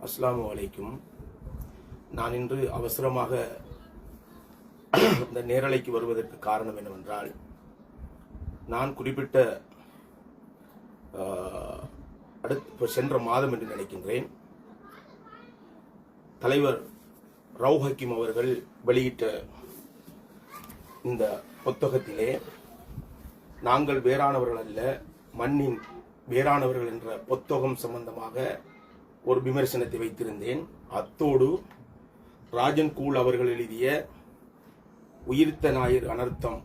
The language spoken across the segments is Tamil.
அஸ்ஸலாமு அலைக்கும். நான் இன்று அவசரமாக இந்த நேரலைக்கு வருவதற்கு காரணம் என்னவென்றால் நான் குறிப்பிட்ட ஆஹ், அடுத்த சென்ற மாதம் என்று நினைக்கின்றேன் தலைவர் ரவு ஹக்கீம் அவர்கள் வெளியிட்ட இந்த புத்தகத்திலே நாங்கள் வேறானவர்கள் அல்ல மண்ணின் வேறானவர்கள் என்ற புத்தகம் சம்பந்தமாக ஒரு விமர்சனத்தை வைத்திருந்தேன். அத்தோடு ராஜன் கூல் அவர்கள் எழுதிய உயிர்த்த ஞாயிறு அனர்த்தம்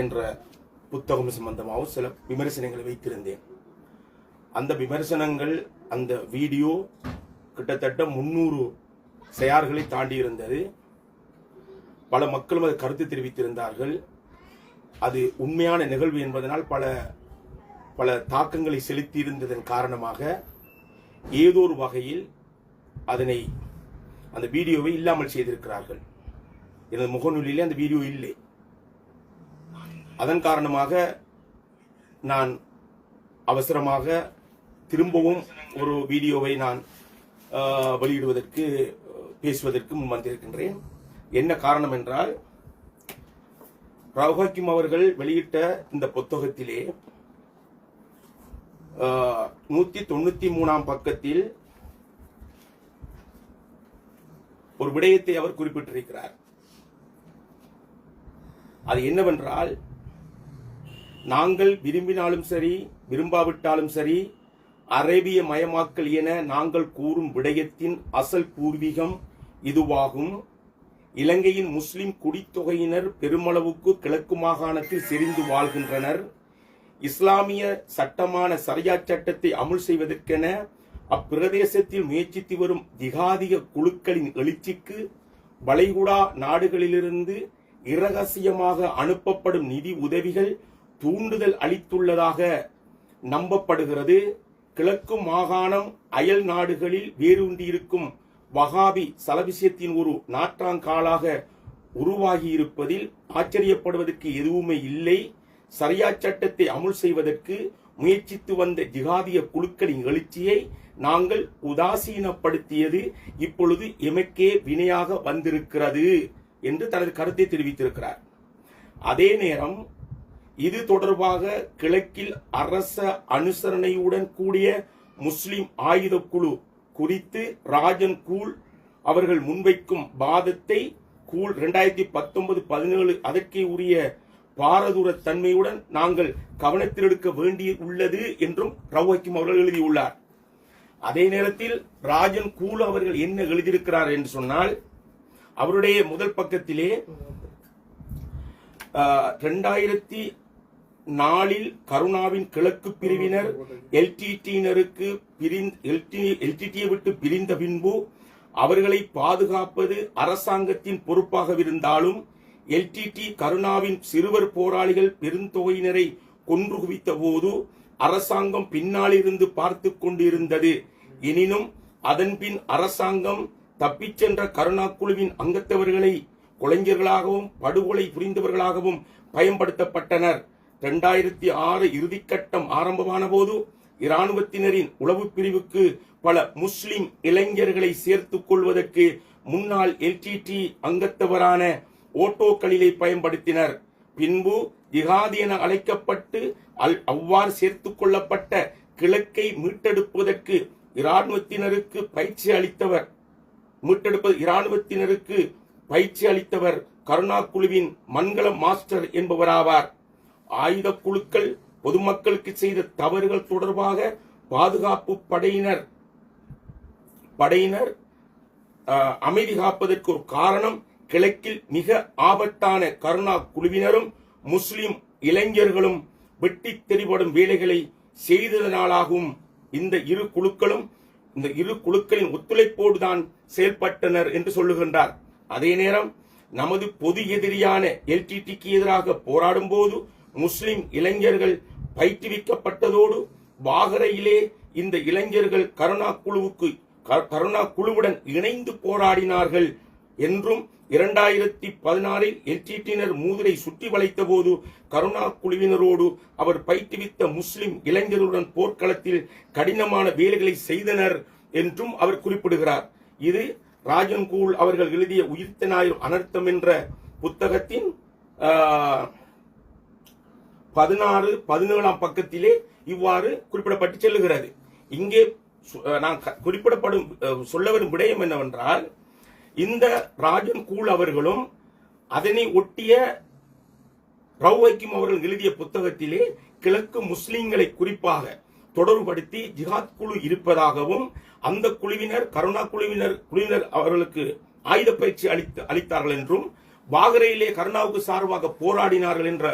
என்ற புத்தகம் சம்பந்தமாகவும் சில விமர்சனங்களை வைத்திருந்தேன். அந்த விமர்சனங்கள் அந்த வீடியோ கிட்டத்தட்ட முன்னூறு செயல்களை தாண்டி இருந்தது பல மக்களும் அது கருத்து தெரிவித்திருந்தார்கள். அது உண்மையான நிகழ்வு என்பதனால் பல பல தாக்கங்களை செலுத்தி இருந்ததன் காரணமாக ஏதோ ஒரு வகையில் அதனை அந்த வீடியோவை இல்லாமல் செய்திருக்கிறார்கள். எனது முகநூலிலே அந்த வீடியோ இல்லை. அதன் காரணமாக நான் அவசரமாக திரும்பவும் ஒரு வீடியோவை நான் வெளியிடுவதற்கு பேசுவதற்கு முன் வந்திருக்கின்றேன். என்ன காரணம் என்றால் ரவுஹாக்கிம் அவர்கள் வெளியிட்ட இந்த புத்தகத்திலே நூத்தி தொண்ணூத்தி மூணாம் பக்கத்தில் ஒரு விடயத்தை அவர் குறிப்பிட்டிருக்கிறார். அது என்னவென்றால் நாங்கள் விரும்பினாலும் சரி விரும்பாவிட்டாலும் சரி அரேபிய மயமாக்கல் என நாங்கள் கூறும் விடயத்தின் அசல் பூர்வீகம் இதுவாகும். இலங்கையின் முஸ்லிம் குடித்தொகையினர் பெருமளவுக்கு கிழக்கு மாகாணத்தில் செறிந்து வாழ்கின்றனர். இஸ்லாமிய சட்டமான சரியா சட்டத்தை அமுல் செய்வதற்கென அப்பிரதேசத்தில் முயற்சித்து வரும் ஜிகாதிக குழுக்களின் எழுச்சிக்கு வளைகுடா நாடுகளிலிருந்து இரகசியமாக அனுப்பப்படும் நிதி உதவிகள் தூண்டுதல் அளித்துள்ளதாக நம்பப்படுகிறது. கிழக்கு மாகாணம் அயல் நாடுகளில் வேரூன்றியிருக்கும் வகாபி சலபிசியத்தின் ஒரு நாற்றாங்காலாக உருவாகியிருப்பதில் ஆச்சரியப்படுவதற்கு எதுவுமே இல்லை. சரியா சட்டத்தை அமுல் செய்வதற்கு முயற்சித்து வந்த ஜிகாதிய குழுக்களின் எழுச்சியை நாங்கள் உதாசீனப்படுத்தியது இப்பொழுது எமக்கே வினையாக வந்திருக்கிறது என்று தனது கருத்தை தெரிவித்திருக்கிறார். அதே நேரம் இது தொடர்பாக கிழக்கில் அரச அனுசரணையுடன் கூடிய முஸ்லிம் ஆயுத குழு குறித்து ராஜன் கூல் அவர்கள் முன்வைக்கும் வாதத்தை கூல் ரெண்டாயிரத்தி பத்தொன்பது பதினேழு அதற்கே உரிய பாரதூர தன்மையுடன் நாங்கள் கவனத்தில் எடுக்க வேண்டிய உள்ளது என்றும் ரவுஹக்கிம் அவர்கள் எழுதியுள்ளார். அதே நேரத்தில் ராஜன் கூலு அவர்கள் என்ன எழுதியிருக்கிறார் என்று சொன்னால் அவருடைய முதல் பக்கத்திலே ரெண்டாயிரத்தி நாளில் கருணாவின் கிழக்கு பிரிவினர் எல்டிடியினருக்கு எல்டிடியை விட்டு பிரிந்த பின்பு அவர்களை பாதுகாப்பது அரசாங்கத்தின் பொறுப்பாகவிருந்தாலும் எல்டிடி கருணாவின் சிறுவர் போராளிகள் பெருந்தொகையினரை கொன்று குவித்த போது அரசாங்கம் பின்னாலிருந்து பார்த்து கொண்டிருந்தது. எனினும் அதன்பின் அரசாங்கம் தப்பிச் சென்ற கருணா குழுவின் அங்கத்தவர்களை கொலைஞர்களாகவும் படுகொலை புரிந்தவர்களாகவும் பயன்படுத்தப்பட்டனர். இரண்டாயிரத்தி ஆறு இறுதிக்கட்டம் ஆரம்பமான போது இராணுவத்தினரின் உளவு பிரிவுக்கு பல முஸ்லிம் இளைஞர்களை சேர்த்துக் கொள்வதற்கு முன்னாள் எல்டிடி அங்கத்தவரான ஓட்டோக்களிலே பயன்படுத்தினர். பின்பு ஜிகாதி என அழைக்கப்பட்டு அல் அவ்வாறு சேர்த்துக் கொள்ளப்பட்ட கிழக்கை மீட்டெடுப்பதற்கு இராணுவத்தினருக்கு பயிற்சி அளித்தவர். மீட்டெடுப்பது இராணுவத்தினருக்கு பயிற்சி அளித்தவர் கருணா குழுவின் மன்களம் மாஸ்டர் என்பவராவார். ஆயுத குழுக்கள் பொதுமக்களுக்கு செய்த தவறுகள் தொடர்பாக பாதுகாப்பு படையினர் படையினர் அஹ், அமைதி காப்பதற்கு ஒரு காரணம் கிழக்கில் மிக ஆபத்தான கருணா குழுவினரும் முஸ்லிம் இளைஞர்களும் வெட்டித் தெரிபடும் வேலைகளை செய்ததனாலாகவும் இந்த இரு குழுக்களும் இந்த இரு குழுக்களின் ஒத்துழைப்போடு தான் செயல்பட்டனர் என்று சொல்லுகின்றார். அதே நேரம் நமது பொது எதிரியான எல்டிடிக்கு எதிராக போராடும் போது முஸ்லிம் இளைஞர்கள் பயிற்றுவிக்கப்பட்டதோடு வாகரையிலே இந்த இளைஞர்கள் கருணா குழுவுக்கு கருணா குழுவுடன் இணைந்து போராடினார்கள் என்றும் இரண்டாயிரத்தி பதினாறில் எல்டிடியினர் மூதிரை சுற்றி வளைத்த போது கருணா குழுவினரோடு அவர் பயிற்றுவித்த முஸ்லிம் இளைஞருடன் போர்க்களத்தில் கடினமான வேலைகளை செய்தனர் என்றும் அவர் குறிப்பிடுகிறார். இது ராஜன்கூல் அவர்கள் எழுதிய உயிர்த்த ஞாயிறு அனர்த்தம் என்ற புத்தகத்தின் பதினாறு பதினேழாம் பக்கத்திலே இவ்வாறு குறிப்பிடப்பட்டு செல்லுகிறது. இங்கே நான் குறிப்பிடப்படும் சொல்ல வரும் விடயம் என்னவென்றால் இந்த ராஜன் கூல் அவர்களும் அதனை ஒட்டிய ரவுவைக்கும் அவர்கள் எழுதிய புத்தகத்திலே கிழக்கு முஸ்லிம்களை குறிப்பாக தொடர்புபடுத்தி ஜிஹாத் குழு இருப்பதாகவும் அந்த குழுவினர் கருணா குழுவினர் குழுவினர் அவர்களுக்கு ஆயுத பயிற்சி அளித்து அளித்தார்கள் என்றும் வாகரையிலே கருணாவுக்கு சார்பாக போராடினார்கள் என்ற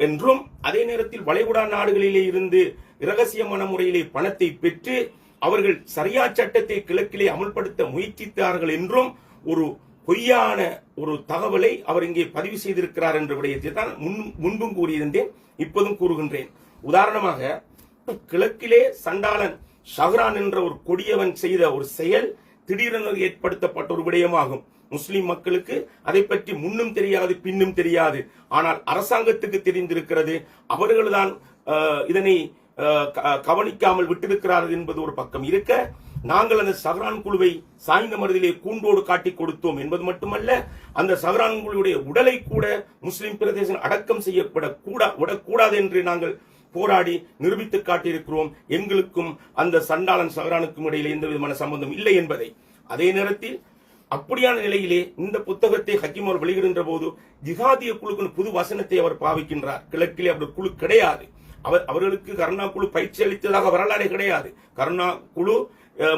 என்றும் அதே நேரத்தில் வளைகுடா நாடுகளிலே இருந்து இரகசியமான முறையிலே பணத்தை பெற்று அவர்கள் சரியா சட்டத்தை கிழக்கிலே அமல்படுத்த முயற்சித்தார்கள் என்றும் ஒரு பொய்யான ஒரு தகவலை அவர் இங்கே பதிவு செய்திருக்கிறார் என்ற விடயத்தை தான் முன் முன்பும் கூறியிருந்தேன் இப்போதும் கூறுகின்றேன். உதாரணமாக கிழக்கிலே சண்டாளன் ஷஹ்ரான் என்ற ஒரு கொடியவன் செய்த ஒரு செயல் திடீரென ஏற்படுத்தப்பட்ட ஒரு விடயமாகும். முஸ்லிம் மக்களுக்கு அதை பற்றி முன்னும் தெரியாது பின்னும் தெரியாது. ஆனால் அரசாங்கத்துக்கு தெரிந்திருக்கிறது. அவர்கள்தான் இதனை க- கவனிக்காமல் விட்டிருக்கிறார்கள் என்பது ஒரு பக்கம் இருக்க நாங்கள் அந்த சஹரான் குழுவை சாய்ந்த மருதிலே கூண்டோடு காட்டி கொடுத்தோம் என்பது மட்டுமல்ல அந்த சஹ்ரான் குழுவுடைய உடலை கூட முஸ்லிம் பிரதேசம் அடக்கம் செய்யப்படக் கூடா விடக்கூடாது என்று நாங்கள் போராடி நிரூபித்து காட்டியிருக்கிறோம். எங்களுக்கும் அந்த சண்டாளன் சஹரானுக்கும் இடையிலே எந்த விதமான சம்பந்தம் இல்லை என்பதை. அதே நேரத்தில் அப்படியான நிலையிலே இந்த புத்தகத்தை ஹக்கீம் அவர் வெளியிடுகின்ற போது ஜிஹாதிய குழுக்கு புது வசனத்தை அவர் பாவிக்கின்றார். கிழக்கிலே அப்படி குழு கிடையாது. அவர் அவர்களுக்கு கருணா குழு பயிற்சி அளித்ததாக வரலாறே கிடையாது. கருணா குழு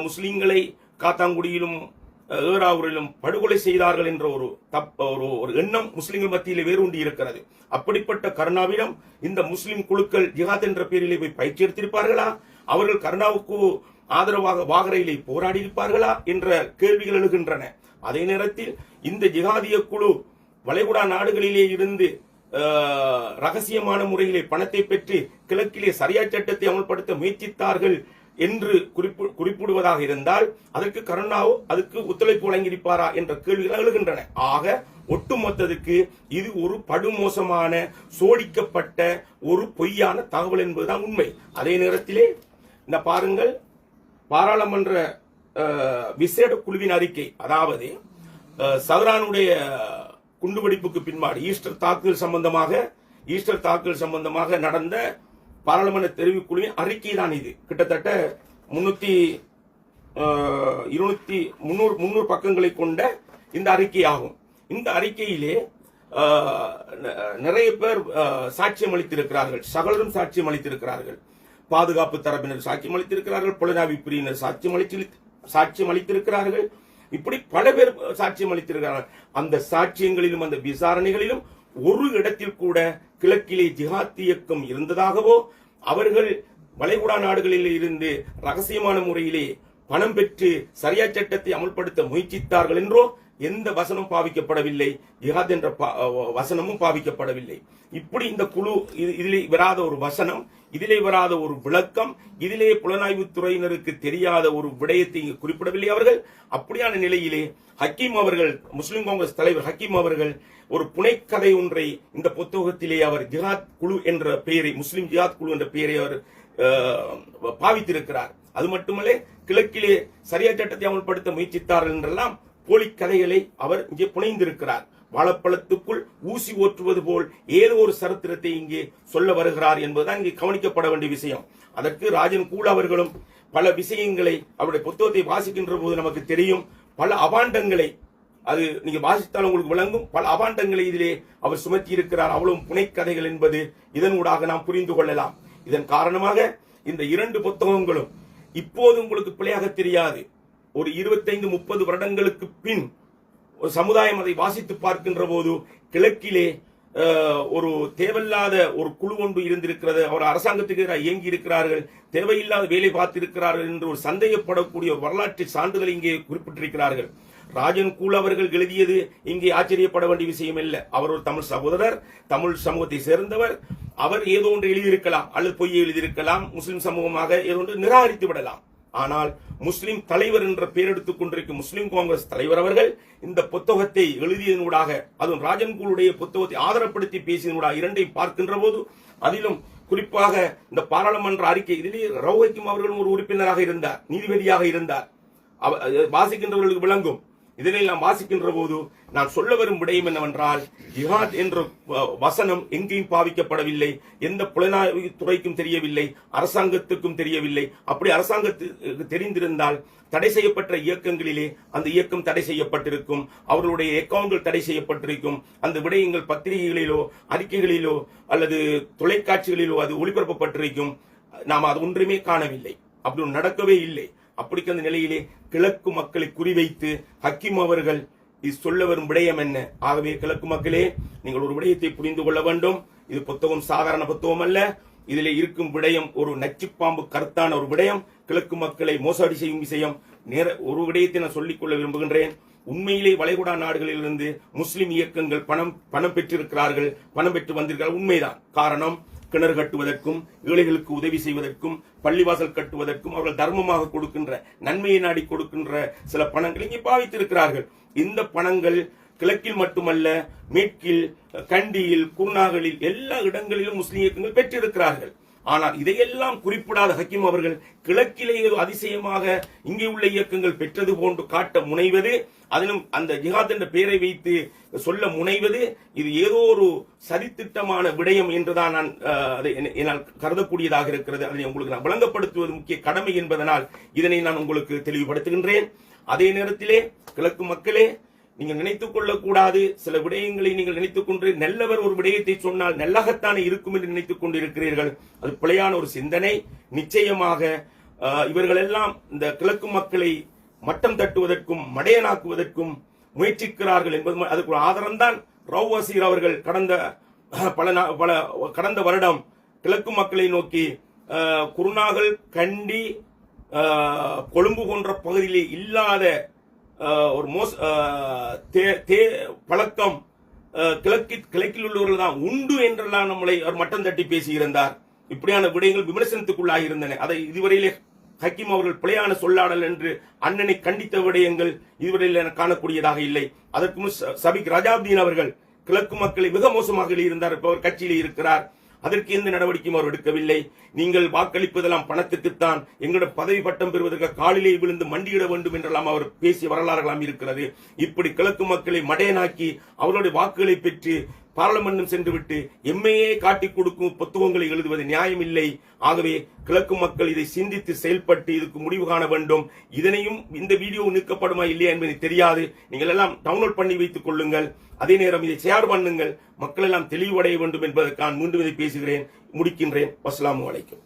முஸ்லீம்களை காத்தாங்குடியிலும் அஹ், ஏறாவூரிலும் படுகொலை செய்தார்கள் என்ற ஒரு தப் ஒரு ஒரு எண்ணம் முஸ்லிம்கள் மத்தியிலே வேரூண்டி இருக்கிறது. அப்படிப்பட்ட கருணாவிடம் இந்த முஸ்லிம் குழுக்கள் ஜிஹாத் என்ற பேரிலே போய் பயிற்சி எடுத்திருப்பார்களா? அவர்கள் கருணாவுக்கு ஆதரவாக வாகரையிலே போராடி இருப்பார்களா? என்ற கேள்விகள் எழுகின்றன. அதே நேரத்தில் இந்த ஜிஹாதிய குழு வளைகுடா நாடுகளிலே இருந்து ரகசியமான முறையிலே பணத்தை பெற்று கிழக்கிலே சரியா சட்டத்தை அமல்படுத்த முயற்சித்தார்கள் என்று குறிப்பு குறிப்பிடுவதாக இருந்தால் அதற்கு கருணாவோ அதுக்கு ஒத்துழைப்பு வழங்கியிருப்பாரா என்ற கேள்விகள் எழுகின்றன. ஆக ஒட்டுமொத்தத்துக்கு இது ஒரு படுமோசமான சோடிக்கப்பட்ட ஒரு பொய்யான தகவல் என்பதுதான் உண்மை. அதே நேரத்திலே இந்த பாருங்கள் பாராளுமன்ற விசேட குழுவின் அறிக்கை. அதாவது அஹ், சஹ்ரானுடைய குண்டுவெடிப்புக்கு பின்பாடு ஈஸ்டர் தாக்குதல் சம்பந்தமாக ஈஸ்டர் தாக்குதல் சம்பந்தமாக நடந்த பாராளுமன்ற தெரிவு அறிக்கை தான் இது. கிட்டத்தட்ட முன்னூத்தி இருநூத்தி முன்னூறு முன்னூறு பக்கங்களை கொண்ட இந்த அறிக்கை ஆகும். இந்த அறிக்கையிலே ந- நிறைய பேர் சாட்சியம் அளித்திருக்கிறார்கள். சகலரும் சாட்சியம் அளித்திருக்கிறார்கள். பாதுகாப்பு தரப்பினர் சாட்சியம் அளித்திருக்கிறார்கள். புலனாய்வு பிரிவினர் சாட்சியம் அளித்து சாட்சியம் அளித்திருக்கிறார்கள். இப்படி பல பேர் சாட்சியம் அளித்திருக்கிறார்கள். அந்த சாட்சியங்களிலும் அந்த விசாரணைகளிலும் ஒரு இடத்தில் கூட கிழக்கிலே ஜிஹாத் இயக்கம் இருந்ததாகவோ அவர்கள் வளைகுடா நாடுகளில் இருந்து ரகசியமான முறையிலே பணம் பெற்று சரியா சட்டத்தை அமல்படுத்த முயற்சித்தார்கள் என்றோ எந்த வசனம் பாவிக்கப்படவில்லை? ஜிஹாத் என்ற பா- வசனமும் பாவிக்கப்படவில்லை. இப்படி இந்த குழு இதிலே வராத ஒரு வசனம் இதிலே வராத ஒரு விளக்கம் இதிலே புலனாய்வு துறையினருக்கு தெரியாத ஒரு விடயத்தை இங்கு குறிப்பிடவில்லை அவர்கள். அப்படியான நிலையிலே ஹக்கீம் அவர்கள் முஸ்லிம் காங்கிரஸ் தலைவர் ஹக்கீம் அவர்கள் ஒரு புனைக்கதை ஒன்றை இந்த புத்தகத்திலே அவர் ஜிஹாத் குழு என்ற பெயரை முஸ்லிம் ஜிஹாத் குழு என்ற பெயரை அவர் அஹ், பாவித்திருக்கிறார். அது மட்டுமல்ல கிழக்கிலே சரியா சட்டத்தை அமல்படுத்த முயற்சித்தார்கள் என்றெல்லாம் போலி கதைகளை அவர் இங்கே புனைந்திருக்கிறார். வாழைப்பழத்துக்குள் ஊசி ஓற்றுவது போல் ஏதோ ஒரு சரித்திரத்தை இங்கே சொல்ல வருகிறார் என்பதுதான் இங்கே கவனிக்கப்பட வேண்டிய விஷயம். அதற்கு ராஜன் கூட அவர்களும் பல விஷயங்களை அவருடைய புத்தகத்தை வாசிக்கின்ற போது நமக்கு தெரியும். பல அபாண்டங்களை அது நீங்க வாசித்தால் உங்களுக்கு விளங்கும். பல அபாண்டங்களை இதிலே அவர் சுமத்தி இருக்கிறார். அவ்வளவு புனைக்கதைகள் என்பது இதனூடாக நாம் புரிந்து கொள்ளலாம். இதன் காரணமாக இந்த இரண்டு புத்தகங்களும் இப்போது உங்களுக்கு பிழையாக தெரியாது. ஒரு இருபத்தைந்து முப்பது வருடங்களுக்கு பின் ஒரு சமுதாயம் அதை வாசித்து பார்க்கின்ற போது கிழக்கிலே ஒரு தேவையில்லாத ஒரு குழு ஒன்று இருந்திருக்கிறது. அவர் அரசாங்கத்துக்கு எதிராக இயங்கி இருக்கிறார்கள். தேவையில்லாத வேலை பார்த்திருக்கிறார்கள் என்று ஒரு சந்தேகப்படக்கூடிய வரலாற்று சான்றிதழ் இங்கே குறிப்பிட்டிருக்கிறார்கள். ராஜன் கூல் அவர்கள் எழுதியது இங்கே ஆச்சரியப்பட வேண்டிய விஷயம் இல்லை அவர் ஒரு தமிழ் சகோதரர் தமிழ் சமூகத்தை சேர்ந்தவர். அவர் ஏதோ ஒன்று எழுதியிருக்கலாம் அல்லது பொய்யை எழுதியிருக்கலாம் முஸ்லிம் சமூகமாக ஏதோ ஒன்று நிராகரித்து விடலாம். ஆனால் முஸ்லிம் தலைவர் என்ற பெயர் எடுத்துக் கொண்டிருக்கும் முஸ்லிம் காங்கிரஸ் தலைவர் அவர்கள் இந்த புத்தகத்தை எழுதியதனூடாக அதுவும் ராஜன்கூலுடைய புத்தகத்தை ஆதரப்படுத்தி பேசியதனூடாக இரண்டையும் பார்க்கின்ற போது அதிலும் குறிப்பாக இந்த பாராளுமன்ற அறிக்கை இதிலே ரவுஹக்கிம் அவர்களும் ஒரு உறுப்பினராக இருந்தார் நீதிபதியாக இருந்தார். வாசிக்கின்றவர்களுக்கு விளங்கும். இதனை நாம் வாசிக்கின்ற போது நான் சொல்ல வரும் விடயம் என்னவென்றால் ஜிஹாத் என்ற வ- வசனம் எங்கேயும் பாவிக்கப்படவில்லை. எந்த புலனாய்வு துறைக்கும் தெரியவில்லை. அரசாங்கத்துக்கும் தெரியவில்லை. அப்படி அரசாங்கத்துக்கு தெரிந்திருந்தால் தடை செய்யப்பட்ட இயக்கங்களிலே அந்த இயக்கம் தடை செய்யப்பட்டிருக்கும். அவர்களுடைய அக்கவுண்ட்கள் தடை செய்யப்பட்டிருக்கும். அந்த விடயங்கள் பத்திரிகைகளிலோ அறிக்கைகளிலோ அல்லது தொலைக்காட்சிகளிலோ அது ஒளிபரப்பப்பட்டிருக்கும். நாம் அது ஒன்றுமே காணவில்லை. அப்படி நடக்கவே இல்லை. அப்படிக்கு அந்த நிலையிலே கிழக்கு மக்களை குறிவைத்து ஹக்கீம் அவர்கள் இது சொல்ல வரும் விடயம் என்ன? ஆகவே கிழக்கு மக்களே நீங்கள் ஒரு விடயத்தை புரிந்து கொள்ள வேண்டும். இது புத்தகம் சாதாரண புத்தகம் அல்ல. இதில் இருக்கும் விடயம் ஒரு நச்சுப்பாம்பு கருத்தான ஒரு விடயம். கிழக்கு மக்களை மோசடி செய்யும் விஷயம். நேர ஒரு விடயத்தை நான் சொல்லிக் கொள்ள விரும்புகின்றேன். உண்மையிலே வளைகுடா நாடுகளிலிருந்து முஸ்லிம் இயக்கங்கள் பணம் பணம் பெற்றிருக்கிறார்கள். பணம் பெற்று வந்திருக்கிறார்கள் உண்மைதான். காரணம் கிணறு கட்டுவதற்கும் ஏழைகளுக்கு உதவி செய்வதற்கும் பள்ளிவாசல் கட்டுவதற்கும் அவர்கள் தர்மமாக கொடுக்கின்ற நன்மையை நாடி கொடுக்கின்ற சில பணங்கள் இங்கே பாவித்திருக்கிறார்கள். இந்த பணங்கள் கிழக்கில் மட்டுமல்ல மேற்கில் கண்டியில் குருநாகலில் எல்லா இடங்களிலும் முஸ்லீம் இயக்கங்கள் பெற்றிருக்கிறார்கள். ஆனால் இதையெல்லாம் குறிப்பிடாத ஹக்கீம் அவர்கள் கிழக்கிலேயே அதிசயமாக இங்கே உள்ள இயக்கங்கள் பெற்றது போன்று காட்ட முனைவது அதிலும் அந்த ஜிஹாத் என்ற பெயரை வைத்து சொல்ல முனைவது இது ஏதோ ஒரு சதித்திட்டமான விடயம் என்றுதான் நான் அஹ், அதை என்னால் கருதக்கூடியதாக இருக்கிறது. அதனை உங்களுக்கு நான் விளங்கப்படுத்துவது முக்கிய கடமை என்பதனால் இதனை நான் உங்களுக்கு தெளிவுபடுத்துகின்றேன். அதே நேரத்திலே கிழக்கு மக்களே நீங்கள் நினைத்துக் கொள்ளக்கூடாது. சில விடயங்களை நீங்கள் நினைத்துக் கொண்டு நல்லவர் ஒரு விடயத்தை சொன்னால் நல்லகத்தானே இருக்கும் என்று நினைத்துக் கொண்டிருக்கிறீர்கள். அது பிழையான ஒரு சிந்தனை. நிச்சயமாக இவர்களெல்லாம் இந்த கிழக்கு மக்களை மட்டம் தட்டுவதற்கும் மடையனாக்குவதற்கும் முயற்சிக்கிறார்கள் என்பது அதுக்கு ஒரு ஆதாரம்தான் ரவ் வசீர் அவர்கள் கடந்த பல நா- பல கடந்த வருடம் கிழக்கு மக்களை நோக்கி குருநாகல் கண்டி கொழும்பு போன்ற பகுதியிலே இல்லாத ஒரு மோஸ் தே- தே- பழக்கம் அஹ், கிழக்கில் கிழக்கில் உள்ளவர்கள் தான் உண்டு என்றெல்லாம் நம்மளை அவர் மட்டம் தட்டி பேசியிருந்தார் இப்படியான விடயங்கள் விமர்சனத்துக்குள்ளாக இருந்தன அதை இதுவரையிலே ஹக்கீம் அவர்கள் பிழையான சொல்லாடல் என்று அண்ணனை கண்டித்த விடயங்கள் இதுவரையில் என காணக்கூடியதாக இல்லை. அதற்கு ச- சபிக் ரஜாப்தீன் அவர்கள் கிழக்கு மக்களை மிக மோசமாக இருந்தார் இப்போ அவர் கட்சியில் இருக்கிறார். அதற்கு எந்த நடவடிக்கையும் அவர் எடுக்கவில்லை. நீங்கள் வாக்களிப்பதெல்லாம் பணத்துக்குத்தான் எங்களிடம் பதவி பட்டம் பெறுவதற்கு காலிலே விழுந்து மண்டியிட வேண்டும் என்றெல்லாம் அவர் பேசிய வரலாறுகளாம் இருக்கிறது. இப்படி கிழக்கு மக்களை மடையனாக்கி அவருடைய வாக்குகளை பெற்று பாராளுமன்றம் சென்றுவிட்டு எம்மையே காட்டிக் கொடுக்கும் புத்தகங்களை எழுதுவது நியாயமில்லை. ஆகவே கிழக்கு மக்கள் இதை சிந்தித்து செயல்பட்டு இதுக்கு முடிவு காண வேண்டும். இதனையும் இந்த வீடியோ நீக்கப்படுமா இல்லையா என்பது தெரியாது. நீங்கள் எல்லாம் டவுன்லோட் பண்ணி வைத்துக் கொள்ளுங்கள். அதே நேரம் இதை ஷேர் பண்ணுங்கள். மக்கள் எல்லாம் தெளிவடைய வேண்டும் என்பதற்கான மீண்டும் இதை பேசுகிறேன் முடிக்கின்றேன். அஸ்ஸலாமு வலைக்கும்